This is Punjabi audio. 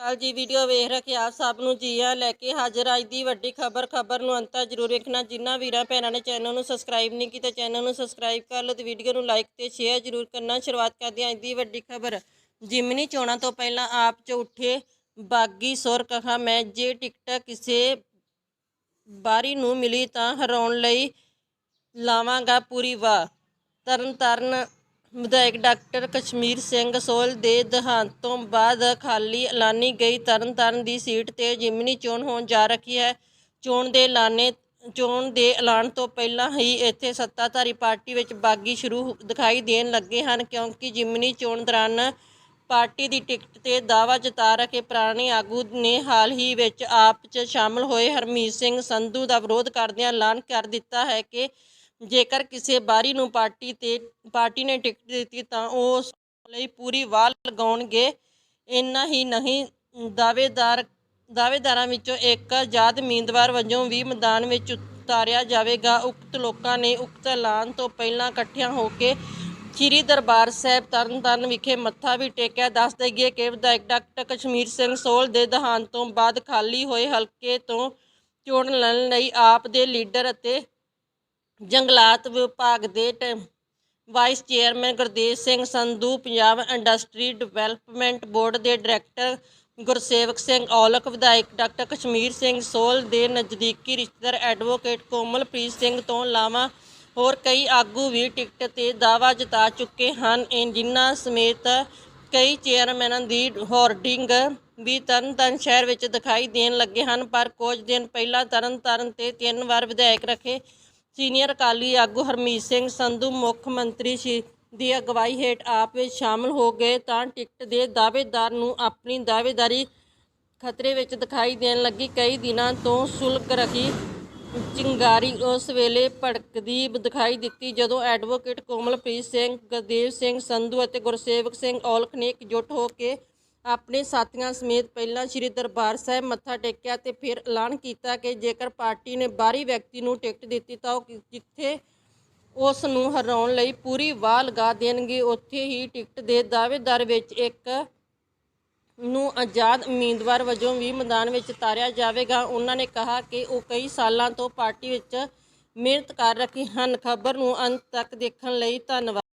ਕਾਲ ਜੀ ਵੀਡੀਓ ਵੇਖ ਰਹੇ ਆਪ ਸਭ ਨੂੰ ਜੀ ਲੈ ਕੇ ਹਾਜ਼ਰ ਅੱਜ ਦੀ ਵੱਡੀ ਖਬਰ ਖਬਰ ਨੂੰ ਅੰਤ ਜ਼ਰੂਰ ਵੇਖਣਾ। ਜਿਨ੍ਹਾਂ ਵੀਰਾਂ ਭੈਣਾਂ ਨੇ ਚੈਨਲ ਨੂੰ ਸਬਸਕ੍ਰਾਈਬ ਨਹੀਂ ਕੀਤਾ ਚੈਨਲ ਨੂੰ ਸਬਸਕ੍ਰਾਈਬ ਕਰ ਲਓ ਤੇ ਵੀਡੀਓ ਨੂੰ ਲਾਈਕ ਤੇ ਸ਼ੇਅਰ ਜ਼ਰੂਰ ਕਰਨਾ। ਸ਼ੁਰੂਆਤ ਕਰਦੇ ਹਾਂ ਅੱਜ ਦੀ ਵੱਡੀ ਖਬਰ। ਜਿਮਨੀ ਚੋਣਾਂ ਤੋਂ ਪਹਿਲਾਂ ਆਪ ਚ ਉੱਠੇ ਬਾਗੀ ਸੁਰ ਕਹਾ ਮੈਂ ਜੇ ਟਿਕਟਾਂ ਕਿਸੇ ਬਾਰੀ ਨੂੰ ਮਿਲੀ ਤਾਂ ਹਰਾਉਣ ਲਈ ਲਾਵਾਂਗਾ ਪੂਰੀ ਵਾਹ। ਤਰਨ ਤਾਰਨ ਵਿਧਾਇਕ ਡਾਕਟਰ ਕਸ਼ਮੀਰ ਸਿੰਘ ਸੋਲ ਦੇ ਦੇਹਾਂਤ ਤੋਂ ਬਾਅਦ ਖਾਲੀ ਐਲਾਨੀ ਗਈ ਤਰਨ ਤਾਰਨ ਦੀ ਸੀਟ ਤੇ ਜਿਮਨੀ ਚੋਣ ਹੋਣ ਜਾ ਰਹੀ ਹੈ। ਚੋਣ ਦੇ ਐਲਾਨੇ, ਚੋਣ ਦੇ ਐਲਾਨ ਤੋਂ ਪਹਿਲਾਂ ਹੀ ਇੱਥੇ ਸੱਤਾਧਾਰੀ ਪਾਰਟੀ ਵਿੱਚ ਬਾਗੀ ਸ਼ੁਰੂ ਦਿਖਾਈ ਦੇਣ ਲੱਗੇ ਹਨ, ਕਿਉਂਕਿ ਜਿਮਨੀ ਚੋਣ ਦੌਰਾਨ ਪਾਰਟੀ ਦੀ ਟਿਕਟ ਤੇ ਦਾਅਵਾ ਜਤਾ ਰਹੇ ਪੁਰਾਣੇ ਆਗੂ ਨੇ ਹਾਲ ਹੀ ਵਿੱਚ ਆਪ 'ਚ ਸ਼ਾਮਲ ਹੋਏ ਹਰਮੀਤ ਸਿੰਘ ਸੰਧੂ ਦਾ ਵਿਰੋਧ ਕਰਦਿਆਂ ਐਲਾਨ ਕਰ ਦਿੱਤਾ ਹੈ ਕਿ ਜੇਕਰ ਕਿਸੇ ਬਾਰੀ ਨੂੰ ਪਾਰਟੀ ਤੇ, ਪਾਰਟੀ ਨੇ ਟਿਕਟ ਦਿੱਤੀ ਤਾਂ ਉਹ ਉਸ ਲਈ ਪੂਰੀ ਵਾਹ ਲਗਾਉਣਗੇ। ਇੰਨਾ ਹੀ ਨਹੀਂ, ਦਾਅਵੇਦਾਰ, ਦਾਅਵੇਦਾਰਾਂ ਵਿੱਚੋਂ ਇੱਕ ਆਜ਼ਾਦ ਉਮੀਦਵਾਰ ਵਜੋਂ ਵੀ ਮੈਦਾਨ ਵਿੱਚ ਉਤਾਰਿਆ ਜਾਵੇਗਾ। ਉਕਤ ਲੋਕਾਂ ਨੇ ਉਕਤ ਐਲਾਨ ਤੋਂ ਪਹਿਲਾਂ ਇਕੱਠਿਆਂ ਹੋ ਕੇ ਸ੍ਰੀ ਦਰਬਾਰ ਸਾਹਿਬ ਤਰਨਤਾਰਨ ਵਿਖੇ ਮੱਥਾ ਵੀ ਟੇਕਿਆ। ਦੱਸ ਦਈਏ ਕਿ ਵਿਧਾਇਕ ਡਾਕਟਰ ਕਸ਼ਮੀਰ ਸਿੰਘ ਸੋਲ ਦੇ ਦਹਾਨ ਤੋਂ ਬਾਅਦ ਖਾਲੀ ਹੋਏ ਹਲਕੇ ਤੋਂ ਚੋਣ ਲੜਨ ਲਈ ਆਪ ਦੇ ਲੀਡਰ ਅਤੇ ਜੰਗਲਾਤ ਵਿਭਾਗ ਦੇ ਟ- vice chairman Gurdev Singh Sandhu, Punjab industry development board ਦੇ ਡਾਇਰੈਕਟਰ ਗੁਰਸੇਵਕ ਸਿੰਘ ਔਲਖ, ਵਿਧਾਇਕ ਡਾਕਟਰ ਕਸ਼ਮੀਰ ਸਿੰਘ ਸੋਲ ਦੇ ਨਜ਼ਦੀਕੀ ਰਿਸ਼ਤੇਦਾਰ ਐਡਵੋਕੇਟ ਕੋਮਲਪ੍ਰੀਤ ਸਿੰਘ ਤੋਂ ਇਲਾਵਾ ਹੋਰ ਕਈ ਆਗੂ ਵੀ ਟਿਕਟ ਤੇ ਦਾਅਵਾ ਜਤਾ ਚੁੱਕੇ ਹਨ। ਜਿਨ੍ਹਾਂ ਸਮੇਤ ਕਈ ਚੇਅਰਮੈਨਾਂ ਦੀ ਹੋਰਡਿੰਗ ਵੀ ਤਰਨਤਾਰਨ ਸ਼ਹਿਰ ਵਿੱਚ ਦਿਖਾਈ ਦੇਣ ਲੱਗੇ ਹਨ, ਪਰ ਕੁਝ ਦਿਨ ਪਹਿਲਾਂ ਤਰਨਤਾਰਨ ਤੇ ਤਿੰਨ ਵਾਰ ਵਿਧਾਇਕ ਰੱਖੇ ਸੀਨੀਅਰ ਅਕਾਲੀ ਆਗੂ ਹਰਮੀਤ ਸਿੰਘ ਸੰਧੂ, ਮੁੱਖ ਮੰਤਰੀ ਸ਼੍ਰੀ ਦੀ ਅਗਵਾਈ ਹੇਠ ਆਪ ਵਿੱਚ ਸ਼ਾਮਲ ਹੋ ਗਏ ਤਾਂ ਟਿਕਟ ਦੇ ਦਾਅਵੇਦਾਰ ਨੂੰ ਆਪਣੀ ਦਾਅਵੇਦਾਰੀ ਖਤਰੇ ਵਿੱਚ ਦਿਖਾਈ ਦੇਣ ਲੱਗੀ। ਕਈ ਦਿਨਾਂ ਤੋਂ ਸ਼ੁਲਕ ਰਹੀ ਚਿੰਗਾਰੀ ਉਸ ਵੇਲੇ ਭੜਕਦੀ ਦਿਖਾਈ ਦਿੱਤੀ ਜਦੋਂ ਐਡਵੋਕੇਟ ਕੋਮਲਪ੍ਰੀਤ ਸਿੰਘ ਗੁਰਦੇਵ ਸਿੰਘ ਸੰਧੂ ਅਤੇ ਗੁਰਸੇਵਕ ਸਿੰਘ ਔਲਖ ਨੇ ਇਕਜੁੱਟ ਹੋ ਕੇ ਆਪਣੇ ਸਾਥੀਆਂ ਸਮੇਤ ਪਹਿਲਾਂ ਸ੍ਰੀ ਦਰਬਾਰ ਸਾਹਿਬ ਮੱਥਾ ਟੇਕਿਆ ਤੇ ਫਿਰ ਐਲਾਨ ਕੀਤਾ ਕਿ ਜੇਕਰ ਪਾਰਟੀ ਨੇ ਬਾਹਰੀ ਵਿਅਕਤੀ ਨੂੰ ਟਿਕਟ ਦਿੱਤੀ ਤਾਂ ਉਹ ਜਿੱਥੇ ਉਸ ਨੂੰ ਹਰਾਉਣ ਲਈ ਪੂਰੀ ਵਾਹ ਲਗਾ ਦੇਣਗੇ, ਉੱਥੇ ਹੀ ਟਿਕਟ ਦੇ ਦਾਅਵੇਦਾਰ ਵਿੱਚ ਇੱਕ ਨੂੰ ਆਜ਼ਾਦ ਉਮੀਦਵਾਰ ਵਜੋਂ ਵੀ ਮੈਦਾਨ ਵਿੱਚ ਉਤਾਰਿਆ ਜਾਵੇਗਾ। ਉਹਨਾਂ ਨੇ ਕਿਹਾ ਕਿ ਉਹ ਕਈ ਸਾਲਾਂ ਤੋਂ ਪਾਰਟੀ ਵਿੱਚ ਮਿਹਨਤ ਕਰ ਰਹੇ ਹਨ। ਖਬਰ ਨੂੰ ਅੰਤ ਤੱਕ ਦੇਖਣ ਲਈ ਧੰਨਵਾਦ।